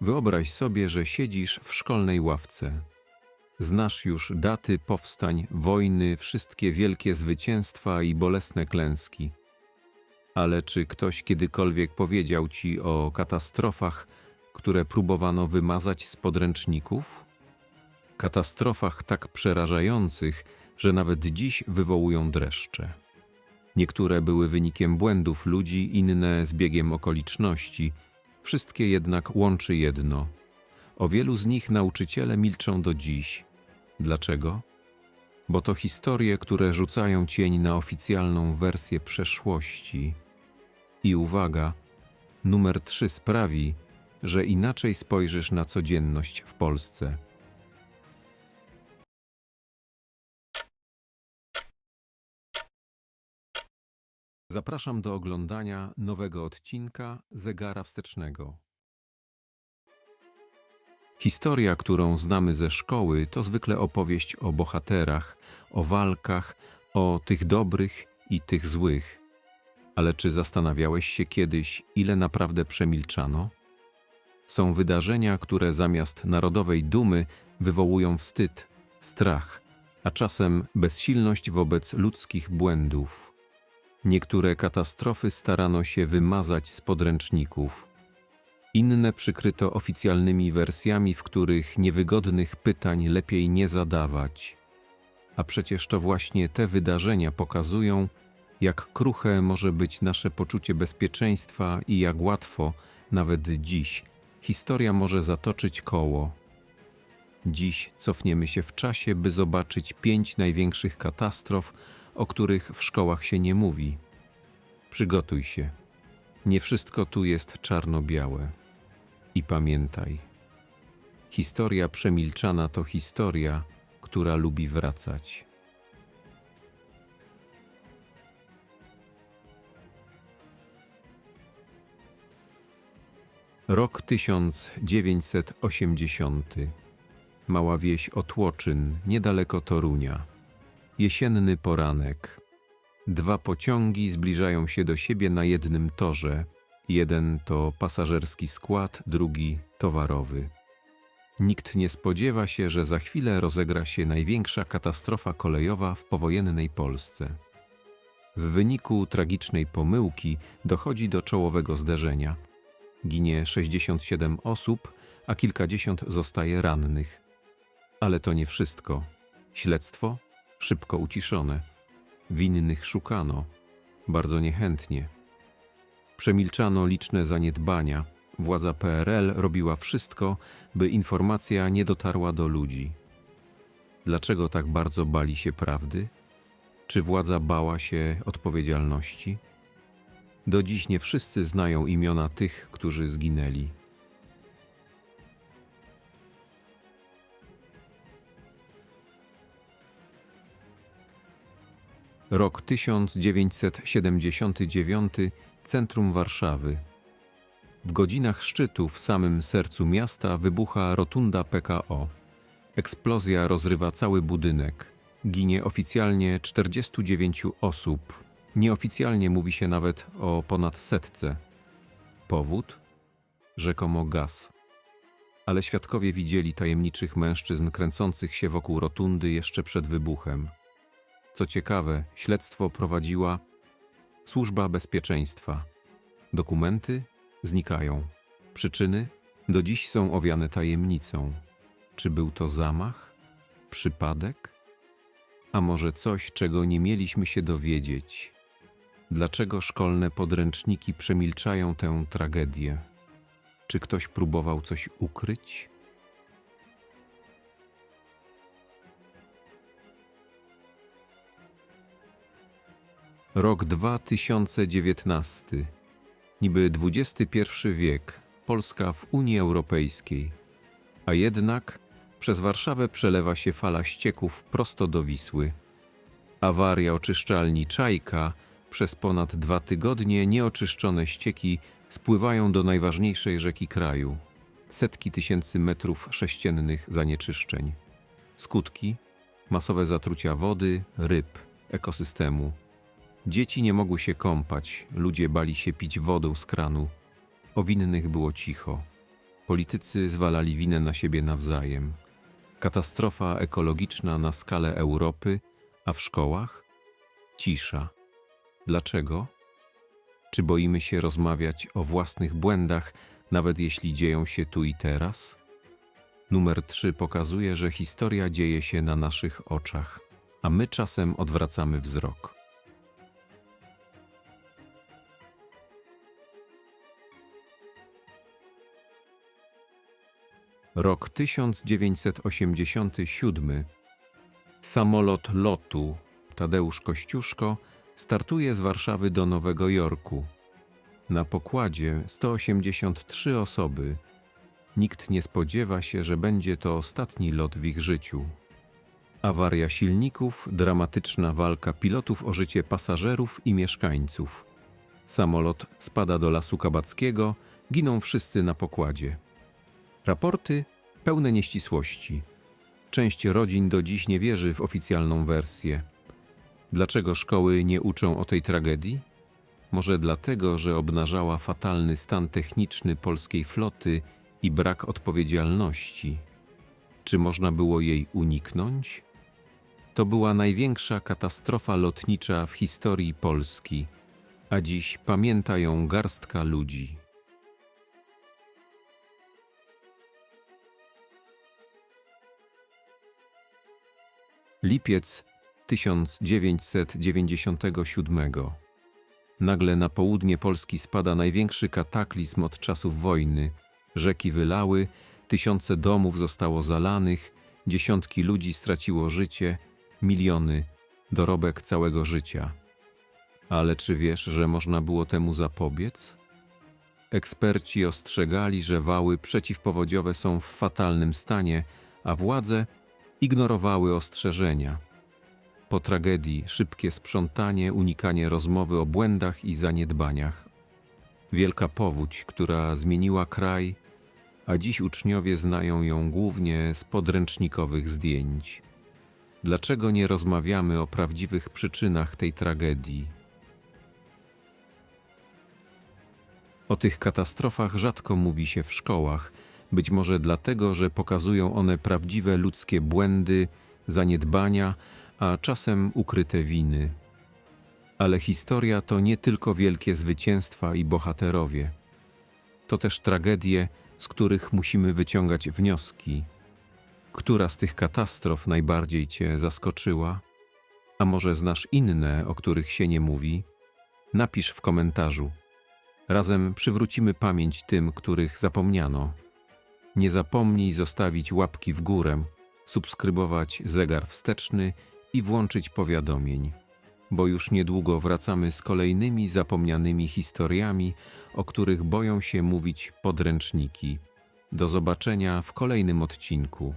Wyobraź sobie, że siedzisz w szkolnej ławce. Znasz już daty powstań, wojny, wszystkie wielkie zwycięstwa i bolesne klęski. Ale czy ktoś kiedykolwiek powiedział ci o katastrofach, które próbowano wymazać z podręczników? Katastrofach tak przerażających, że nawet dziś wywołują dreszcze. Niektóre były wynikiem błędów ludzi, inne zbiegiem okoliczności. Wszystkie jednak łączy jedno. O wielu z nich nauczyciele milczą do dziś. Dlaczego? Bo to historie, które rzucają cień na oficjalną wersję przeszłości. I uwaga, numer trzy sprawi, że inaczej spojrzysz na codzienność w Polsce. Zapraszam do oglądania nowego odcinka Zegara Wstecznego. Historia, którą znamy ze szkoły, to zwykle opowieść o bohaterach, o walkach, o tych dobrych i tych złych. Ale czy zastanawiałeś się kiedyś, ile naprawdę przemilczano? Są wydarzenia, które zamiast narodowej dumy wywołują wstyd, strach, a czasem bezsilność wobec ludzkich błędów. Niektóre katastrofy starano się wymazać z podręczników. Inne przykryto oficjalnymi wersjami, w których niewygodnych pytań lepiej nie zadawać. A przecież to właśnie te wydarzenia pokazują, jak kruche może być nasze poczucie bezpieczeństwa i jak łatwo, nawet dziś, historia może zatoczyć koło. Dziś cofniemy się w czasie, by zobaczyć pięć największych katastrof, o których w szkołach się nie mówi. Przygotuj się. Nie wszystko tu jest czarno-białe. I pamiętaj, historia przemilczana to historia, która lubi wracać. Rok 1980. Mała wieś Otłoczyn, niedaleko Torunia. Jesienny poranek. Dwa pociągi zbliżają się do siebie na jednym torze. Jeden to pasażerski skład, drugi towarowy. Nikt nie spodziewa się, że za chwilę rozegra się największa katastrofa kolejowa w powojennej Polsce. W wyniku tragicznej pomyłki dochodzi do czołowego zderzenia. Ginie 67 osób, a kilkadziesiąt zostaje rannych. Ale to nie wszystko. Śledztwo szybko uciszone. Winnych szukano, bardzo niechętnie. Przemilczano liczne zaniedbania. Władza PRL robiła wszystko, by informacja nie dotarła do ludzi. Dlaczego tak bardzo bali się prawdy? Czy władza bała się odpowiedzialności? Do dziś nie wszyscy znają imiona tych, którzy zginęli. Rok 1979, centrum Warszawy. W godzinach szczytu w samym sercu miasta wybucha rotunda PKO. Eksplozja rozrywa cały budynek. Ginie oficjalnie 49 osób. Nieoficjalnie mówi się nawet o ponad setce. Powód? Rzekomo gaz. Ale świadkowie widzieli tajemniczych mężczyzn kręcących się wokół rotundy jeszcze przed wybuchem. Co ciekawe, śledztwo prowadziła Służba Bezpieczeństwa. Dokumenty znikają. Przyczyny do dziś są owiane tajemnicą. Czy był to zamach? Przypadek? A może coś, czego nie mieliśmy się dowiedzieć? Dlaczego szkolne podręczniki przemilczają tę tragedię? Czy ktoś próbował coś ukryć? Rok 2019. Niby XXI wiek, Polska w Unii Europejskiej. A jednak przez Warszawę przelewa się fala ścieków prosto do Wisły. Awaria oczyszczalni Czajka przez ponad dwa tygodnie nieoczyszczone ścieki spływają do najważniejszej rzeki kraju. Setki tysięcy metrów sześciennych zanieczyszczeń. Skutki? Masowe zatrucia wody, ryb, ekosystemu. Dzieci nie mogły się kąpać, ludzie bali się pić wodę z kranu. O winnych było cicho. Politycy zwalali winę na siebie nawzajem. Katastrofa ekologiczna na skalę Europy, a w szkołach? Cisza. Dlaczego? Czy boimy się rozmawiać o własnych błędach, nawet jeśli dzieją się tu i teraz? Numer 3 pokazuje, że historia dzieje się na naszych oczach, a my czasem odwracamy wzrok. Rok 1987. Samolot lotu Tadeusz Kościuszko startuje z Warszawy do Nowego Jorku. Na pokładzie 183 osoby. Nikt nie spodziewa się, że będzie to ostatni lot w ich życiu. Awaria silników, dramatyczna walka pilotów o życie pasażerów i mieszkańców. Samolot spada do lasu kabackiego, giną wszyscy na pokładzie. Raporty pełne nieścisłości. Część rodzin do dziś nie wierzy w oficjalną wersję. Dlaczego szkoły nie uczą o tej tragedii? Może dlatego, że obnażała fatalny stan techniczny polskiej floty i brak odpowiedzialności. Czy można było jej uniknąć? To była największa katastrofa lotnicza w historii Polski, a dziś pamięta ją garstka ludzi. Lipiec 1997. Nagle na południe Polski spada największy kataklizm od czasów wojny. Rzeki wylały, tysiące domów zostało zalanych, dziesiątki ludzi straciło życie, miliony dorobek całego życia. Ale czy wiesz, że można było temu zapobiec? Eksperci ostrzegali, że wały przeciwpowodziowe są w fatalnym stanie, a władze ignorowały ostrzeżenia. Po tragedii szybkie sprzątanie, unikanie rozmowy o błędach i zaniedbaniach. Wielka powódź, która zmieniła kraj, a dziś uczniowie znają ją głównie z podręcznikowych zdjęć. Dlaczego nie rozmawiamy o prawdziwych przyczynach tej tragedii? O tych katastrofach rzadko mówi się w szkołach, być może dlatego, że pokazują one prawdziwe ludzkie błędy, zaniedbania, a czasem ukryte winy. Ale historia to nie tylko wielkie zwycięstwa i bohaterowie. To też tragedie, z których musimy wyciągać wnioski. Która z tych katastrof najbardziej Cię zaskoczyła? A może znasz inne, o których się nie mówi? Napisz w komentarzu. Razem przywrócimy pamięć tym, których zapomniano. Nie zapomnij zostawić łapki w górę, subskrybować zegar wsteczny i włączyć powiadomień, bo już niedługo wracamy z kolejnymi zapomnianymi historiami, o których boją się mówić podręczniki. Do zobaczenia w kolejnym odcinku.